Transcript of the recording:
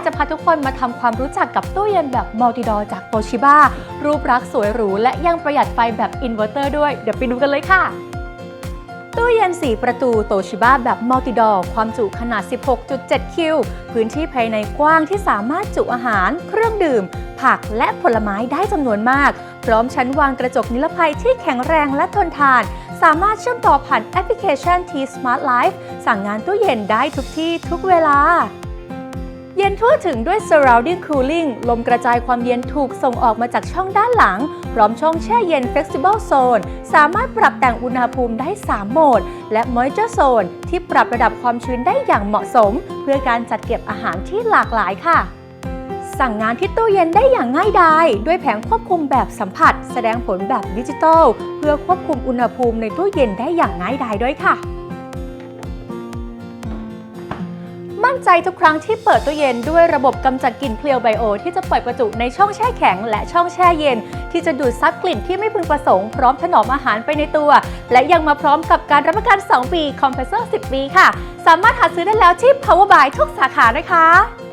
ากจะพาทุกคนมาทำความรู้จักกับตู้เย็นแบบมัลติดอจากโตชิบ a รูปลักษณ์สวยหรูและยังประหยัดไฟแบบอินเวอร์เตอร์ด้วย เดี๋ยวไปดูกันเลยค่ะตู้เย็น 4 ประตูโตชิบ a แบบมัลติดอความจุขนาด 16.7 คิว พื้นที่ภายในกว้างที่สามารถจุอาหาร เครื่องดื่ม ผักและผลไม้ได้จำนวนมาก พร้อมชั้นวางกระจกนิรภัยที่แข็งแรงและทนทาน สามารถเชื่อมต่อผ่านแอปพลิเคชัน T Smart Life สั่งงานตู้เย็นได้ทุกที่ทุกเวลา เย็นทั่วถึงด้วย surrounding cooling ลมกระจายความเย็นถูกส่งออกมาจากช่องด้านหลัง พร้อมช่องแช่เย็น flexible zone สามารถปรับแต่งอุณหภูมิได้ 3 โหมด และ moisture zone ที่ปรับระดับความชื้นได้อย่างเหมาะสม เพื่อการจัดเก็บอาหารที่หลากหลายค่ะสั่งงานที่ตู้เย็นได้อย่างง่ายดาย ด้วยแผงควบคุมแบบสัมผัส แสดงผลแบบดิจิตอลเพื่อควบคุมอุณหภูมิในตู้เย็นได้อย่างง่ายดายด้วยค่ะ มั่นใจทุกครั้งที่เปิดตู้เย็นด้วยระบบกำจัดกลิ่นเพลียวไบโอที่จะปล่อยประจุในช่องแช่แข็ง และช่องแช่เย็น ที่จะดูดซับกลิ่นที่ไม่พึงประสงค์พร้อมถนอมอาหารไปในตัว และยังมาพร้อมกับการรับประกัน 2 ปีคอมเพรสเซอร์ 10 ปีค่ะ สามารถหาซื้อได้แล้วที่ Power Buy ทุกสาขานะคะ